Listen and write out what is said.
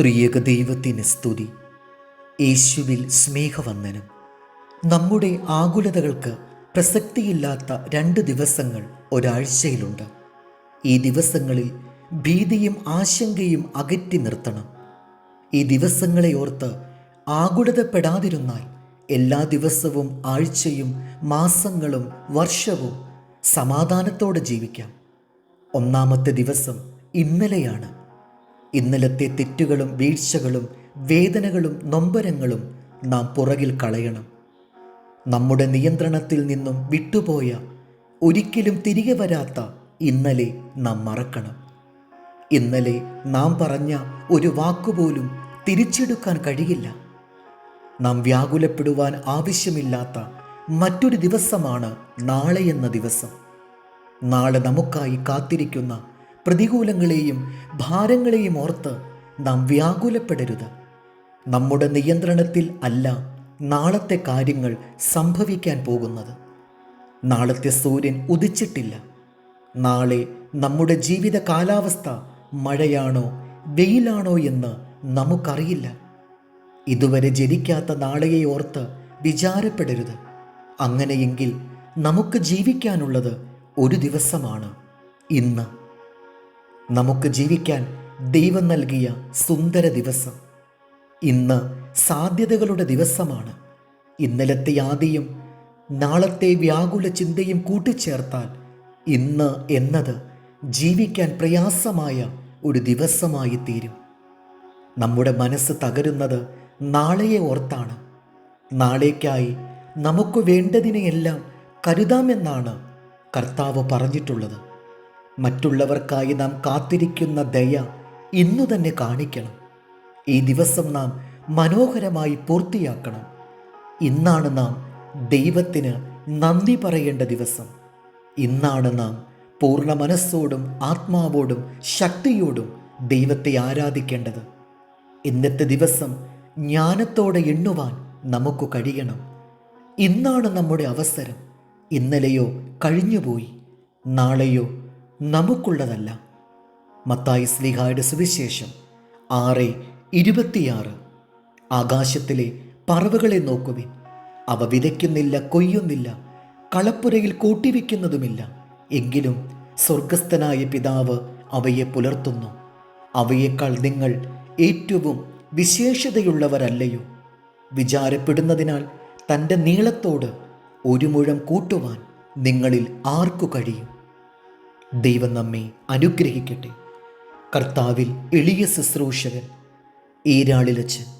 ത്രിയേക ദൈവത്തിന് സ്തുതി. യേശുവിൽ സ്നേഹവന്ദനം. നമ്മുടെ ആകുലതകൾക്ക് പ്രസക്തിയില്ലാത്ത രണ്ട് ദിവസങ്ങൾ ഒരാഴ്ചയിലുണ്ട്. ഈ ദിവസങ്ങളിൽ ഭീതിയും ആശങ്കയും അകറ്റി നിർത്തണം. ഈ ദിവസങ്ങളെ ഓർത്ത് ആകുലതപ്പെടാതിരുന്നാൽ എല്ലാ ദിവസവും ആഴ്ചയും മാസങ്ങളും വർഷവും സമാധാനത്തോടെ ജീവിക്കാം. ഒന്നാമത്തെ ദിവസം ഇന്നലെയാണ്. ഇന്നലത്തെ തെറ്റുകളും വീഴ്ചകളും വേദനകളും നൊമ്പരങ്ങളും നാം പുറകിൽ കളയണം. നമ്മുടെ നിയന്ത്രണത്തിൽ നിന്നും വിട്ടുപോയ ഒരിക്കലും തിരികെ വരാത്ത ഇന്നലെ നാം മറക്കണം. ഇന്നലെ നാം പറഞ്ഞ ഒരു വാക്കുപോലും തിരിച്ചെടുക്കാൻ കഴിയില്ല. നാം വ്യാകുലപ്പെടുവാൻ ആവശ്യമില്ലാത്ത മറ്റൊരു ദിവസമാണ് നാളെ എന്ന ദിവസം. നാളെ നമുക്കായി കാത്തിരിക്കുന്ന പ്രതികൂലങ്ങളെയും ഭാരങ്ങളെയും ഓർത്ത് നാം വ്യാകുലപ്പെടരുത്. നമ്മുടെ നിയന്ത്രണത്തിൽ അല്ല നാളത്തെ കാര്യങ്ങൾ സംഭവിക്കാൻ പോകുന്നത്. നാളത്തെ സൂര്യൻ ഉദിച്ചിട്ടില്ല. നാളെ നമ്മുടെ ജീവിത കാലാവസ്ഥ മഴയാണോ വെയിലാണോ എന്ന് നമുക്കറിയില്ല. ഇതുവരെ ജനിക്കാത്ത നാളെയെ ഓർത്ത് വിചാരപ്പെടരുത്. അങ്ങനെയെങ്കിൽ നമുക്ക് ജീവിക്കാനുള്ളത് ഒരു ദിവസമാണ്. ഇന്ന് നമുക്ക് ജീവിക്കാൻ ദൈവം നൽകിയ സുന്ദര ദിവസം. ഇന്ന് സാധ്യതകളുടെ ദിവസമാണ്. ഇന്നലത്തെ ആദിയും നാളത്തെ വ്യാകുല ചിന്തയും കൂട്ടിച്ചേർത്താൽ ഇന്ന് എന്നത് ജീവിക്കാൻ പ്രയാസമായ ഒരു ദിവസമായി തീരും നമ്മുടെ മനസ്സ് തകരുന്നത് നാളെയെ ഓർത്താണ്. നാളേക്കായി നമുക്ക് വേണ്ടതിനെയെല്ലാം കരുതാമെന്നാണ് കർത്താവ് പറഞ്ഞിട്ടുള്ളത്. മറ്റുള്ളവർക്കായി നാം കാത്തിരിക്കുന്ന ദയ ഇന്നു തന്നെ കാണിക്കണം. ഈ ദിവസം നാം മനോഹരമായി പൂർത്തിയാക്കണം. ഇന്നാണ് നാം ദൈവത്തിന് നന്ദി പറയേണ്ട ദിവസം. ഇന്നാണ് നാം പൂർണ മനസ്സോടും ആത്മാവോടും ശക്തിയോടും ദൈവത്തെ ആരാധിക്കേണ്ടത്. ഇന്നത്തെ ദിവസം ജ്ഞാനത്തോടെ എണ്ണുവാൻ നമുക്ക് കഴിയണം. ഇന്നാണ് നമ്മുടെ അവസരം. ഇന്നലെയോ കഴിഞ്ഞുപോയി. നാളെയോ നമുക്കുള്ളതല്ല. മത്തായി സ്ലിഹായുടെ സുവിശേഷം ആറ് ഇരുപത്തിയാറ്. ആകാശത്തിലെ പറവുകളെ നോക്കുവിൻ. അവ വിതയ്ക്കുന്നില്ല കൊയ്യുന്നില്ല. കളപ്പുരയിൽ കൂട്ടിവെക്കുന്നതുമില്ല. എങ്കിലും സ്വർഗസ്ഥനായ പിതാവ് അവയെ പുലർത്തുന്നു. അവയേക്കാൾ നിങ്ങൾ ഏറ്റവും വിശേഷതയുള്ളവരല്ലയോ? വിചാരപ്പെടുന്നതിനാൽ തന്റെ നീളത്തോട് ഒരു മുഴം കൂട്ടുവാൻ നിങ്ങളിൽ ആർക്കു കഴിയും? ദൈവം നമ്മെ അനുഗ്രഹിക്കട്ടെ. കർത്താവിൽ എളിയ ശുശ്രൂഷകൻ ഈരാളിലച്ച്